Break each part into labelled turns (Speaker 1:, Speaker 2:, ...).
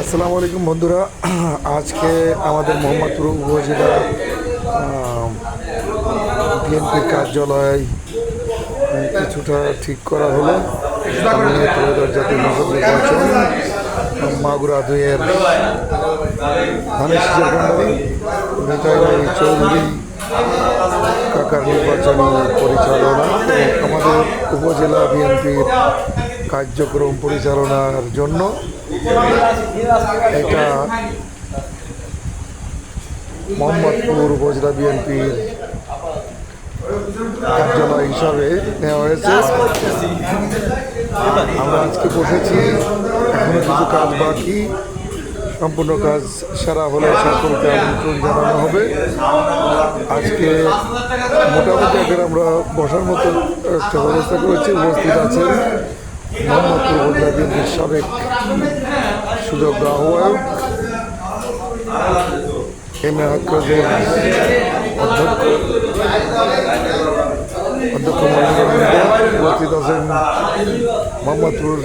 Speaker 1: আসসালামু আলাইকুম বন্ধুরা। আজকে আমাদের মোহাম্মদপুর উপজেলা বিএনপির কার্যালয় কিছুটা ঠিক করা হলো। মাগুরা নিতাই চৌধুরী কাকার নির্বাচনী পরিচালনা আমাদের উপজেলা বিএনপির কার্যক্রম পরিচালনার জন্য এটা মোহাম্মদপুর উপজেলা বিএনপির কার্যালয় হিসাবে নেওয়া হয়েছে। আমরা আজকে বসেছি, এখনও কিছু কাজ বাকি, সম্পূর্ণ কাজ সারা হলে সকলকে আমন্ত্রণ জানানো হবে। আজকে মোটামুটি আমরা বসার মতো একটা ব্যবস্থা করেছি, উপস্থিত আছেন মোহাম্মদপুর উপজেলা সাবেক সুযোগ্য আহ্বায়ক, এম এ হাক্কাজের অধ্যক্ষ অধ্যক্ষ উপস্থিত আছেন মোহাম্মদপুর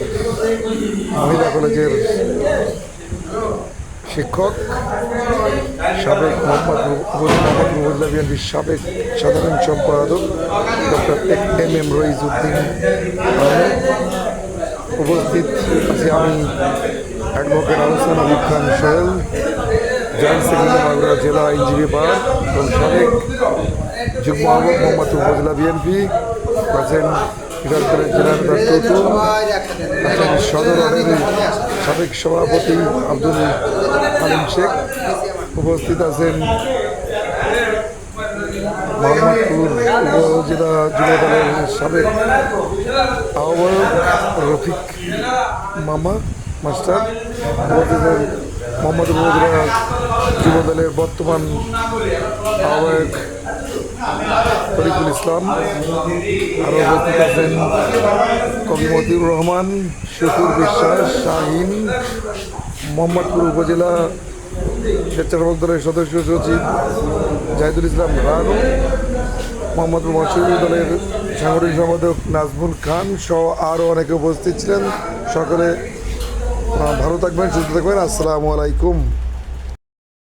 Speaker 1: মহিলা কলেজের শিক্ষক, সাবেক মোহাম্মদপুর উপজেলা মোহাম্মদপুর বিএনপির সাবেক সাধারণ সম্পাদক ডক্টর এম এম রইজউদ্দিন উপস্থিত আছি আমি advocate Ahsan Ali Khan Sohel, joint secretary Magura জেলা আইনজীবী বার, এবং সাবেক যুগ্ম আহ্বায়ক মোহাম্মদপুর উপজেলা বিএনপি আছেন সিরাজগঞ্জের জেলা নেতা টুটু সদর সাবেক সভাপতি আব্দুল হালিম শেখ, উপস্থিত আছেন মোহাম্মদপুর উপজেলা যুব দলের সাবেক আহ্বায়ক রফিক মামা, মাস্টার মোহাম্মদপুর উপজেলা যুব দলের বর্তমান আহ্বায়ক তরিকুল ইসলাম, আরও উপস্থিত আছেন কবি মতিউর রহমান শফির বিশ্বাস, শাহিন, মোহাম্মদপুর উপজেলা স্বেচ্ছাসেবক দলের সদস্য সচিব জাহিদুল ইসলাম রানু মোহাম্মদপুর মৎস্য দলের সাংগঠনিক সম্পাদক নাজমুল খান সহ আরও অনেকে উপস্থিত ছিলেন। সকলে ভালো থাকবেন, সুস্থ থাকবেন। আসসালামু আলাইকুম।